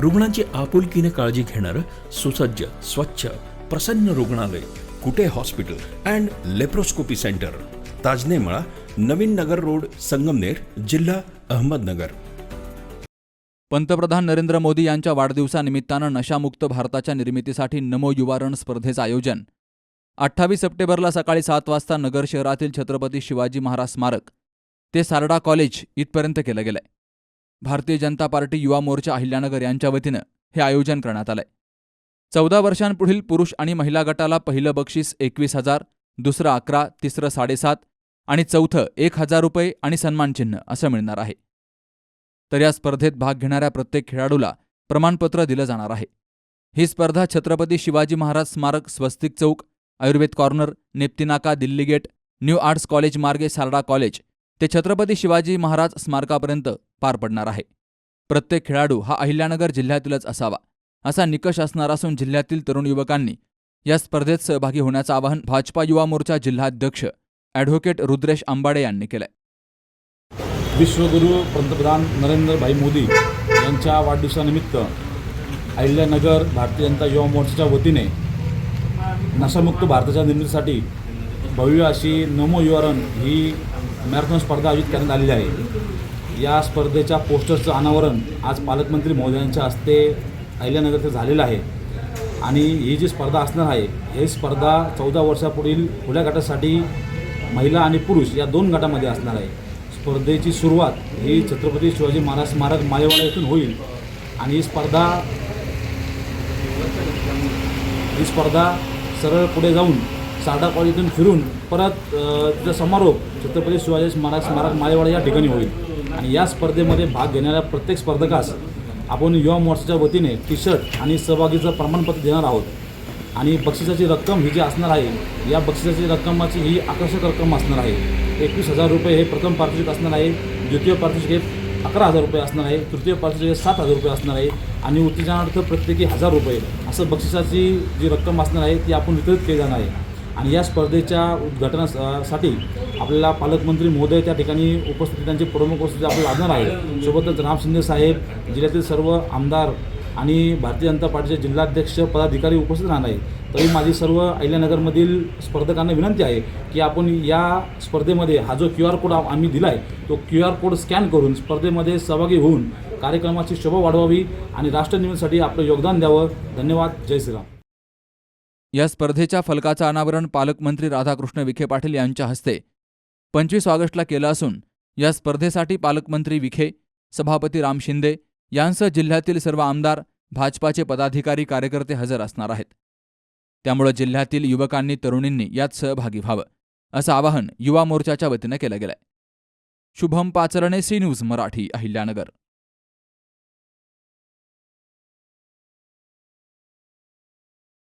रुग्णांची आपुलकीने काळजी घेणारं सुसज्ज स्वच्छ प्रसन्न रुग्णालय Kute hospital and laparoscopy centre. Tajanemala Navin Nagar road Sangamner जिल्हा अहमदनगर. पंतप्रधान नरेंद्र मोदी यांच्या वाढदिवसानिमित्तानं नशामुक्त भारताच्या निर्मितीसाठी नमो युवारण स्पर्धेचं आयोजन. अठ्ठावीस सप्टेंबरला सकाळी सात वाजता नगर शहरातील छत्रपती शिवाजी महाराज स्मारक. ते सारडा कॉलेज इथपर्यंत केलं गेलंय. भारतीय जनता पार्टी युवा मोर्चा अहिल्यानगर यांच्या वतीनं हे आयोजन करण्यात आलंय. चौदा वर्षांपुढील पुरुष आणि महिला गटाला पहिलं बक्षीस एकवीस हजार दुसरं अकरा तिसरं साडेसात आणि चौथं एक हजार रुपये आणि सन्मानचिन्ह असं मिळणार आहे. तर या स्पर्धेत भाग घेणाऱ्या प्रत्येक खेळाडूला प्रमाणपत्र दिलं जाणार आहे. ही स्पर्धा छत्रपती शिवाजी महाराज स्मारक Swastik Chowk Ayurved corner Neptinaka Delhi gate new arts college मार्गे सारडा कॉलेज ते छत्रपती शिवाजी महाराज स्मारकापर्यंत पार पडणार आहे. प्रत्येक खेळाडू हा अहिल्यानगर जिल्ह्यातीलच असावा असा निकष असणार असून जिल्ह्यातील तरुण युवकांनी या स्पर्धेत सहभागी होण्याचं आवाहन भाजपा युवा मोर्चा जिल्हाध्यक्ष ॲडव्होकेट रुद्रेश आंबाडे यांनी केलंय. विश्वगुरू पंतप्रधान नरेंद्रभाई मोदी यांच्या वाढदिवसानिमित्त अहिल्यानगर भारतीय जनता युवा मोर्चाच्या वतीने नशामुक्त भारताच्या निर्मितीसाठी भव्य अशी नमो युवारन ही मॅरेथॉन स्पर्धा आयोजित करण्यात आलेली आहे. या स्पर्धेच्या पोस्टरचं अनावरण आज पालकमंत्री महोदयांच्या हस्ते अहिल्यानगर झालेलं आहे. आणि ही जी स्पर्धा असणार आहे हे स्पर्धा चौदा वर्षापुढील खुल्या गटासाठी महिला आणि पुरुष या दोन गटामध्ये असणार आहे. स्पर्धेची सुरुवात ही छत्रपती शिवाजी महाराज स्मारक मालेवाडा येथून होईल. आणि ही स्पर्धा ही स्पर्धा सरळ पुढे जाऊन सारडा इथून फिरून परत तिचा समारोप छत्रपती शिवाजी महाराज स्मारक मालेवाडा या ठिकाणी होईल. आणि या स्पर्धेमध्ये भाग घेणाऱ्या प्रत्येक स्पर्धकास आपण युवा मोर्चाच्या वतीने टी शर्ट आणि सहभागीचं प्रमाणपत्र देणार आहोत. आणि बक्षिसाची रक्कम ही जी असणार आहे या बक्षिसाची रक्कमाची ही आकर्षक रक्कम असणार आहे. एकवीस हजार रुपये हे प्रथम पारितोषिक असणार आहे द्वितीय पारितोषिक हे अकरा हजार रुपये असणार आहे तृतीय पारितोषिक हे सात हजार रुपये असणार आहे आणि उत्तेजनार्थ प्रत्येकी हजार रुपये असं बक्षिसाची जी रक्कम असणार आहे ती आपण वितरित केली जाणार आहे. आणि या स्पर्धेच्या उद्घाटनासाठी आपल्याला पालकमंत्री महोदय त्या ठिकाणी उपस्थिती त्यांची प्रमुख उपस्थिती आपल्याला लाभणार आहे सोबतच राम शिंदे साहेब जिल्ह्यातील सर्व आमदार आणि भारतीय जनता पार्टीचे जिल्हाध्यक्ष पदाधिकारी उपस्थित राहणार आहे तरी माझी सर्व अहिल्यानगरमधील स्पर्धकांना विनंती आहे की आपण या स्पर्धेमध्ये हा जो क्यू आर कोड आम्ही दिला आहे तो क्यू आर कोड स्कॅन करून स्पर्धेमध्ये सहभागी होऊन कार्यक्रमाची शोभा वाढवावी आणि राष्ट्रनिर्मितीसाठी आपलं योगदान द्यावं. धन्यवाद. जय श्रीराम. या स्पर्धेच्या फलकाचं अनावरण पालकमंत्री राधाकृष्ण विखे पाटील यांच्या हस्ते. पंचवीस ऑगस्टला केलं असून या स्पर्धेसाठी पालकमंत्री विखे सभापती राम शिंदे यांसह जिल्ह्यातील सर्व आमदार भाजपाचे पदाधिकारी कार्यकर्ते हजर असणार आहेत. त्यामुळे जिल्ह्यातील युवकांनी तरुणींनी यात सहभागी व्हावं असं आवाहन युवा मोर्चाच्या वतीनं केलं गेलंय. Shubham Pacharne C news Marathi Ahilyanagar.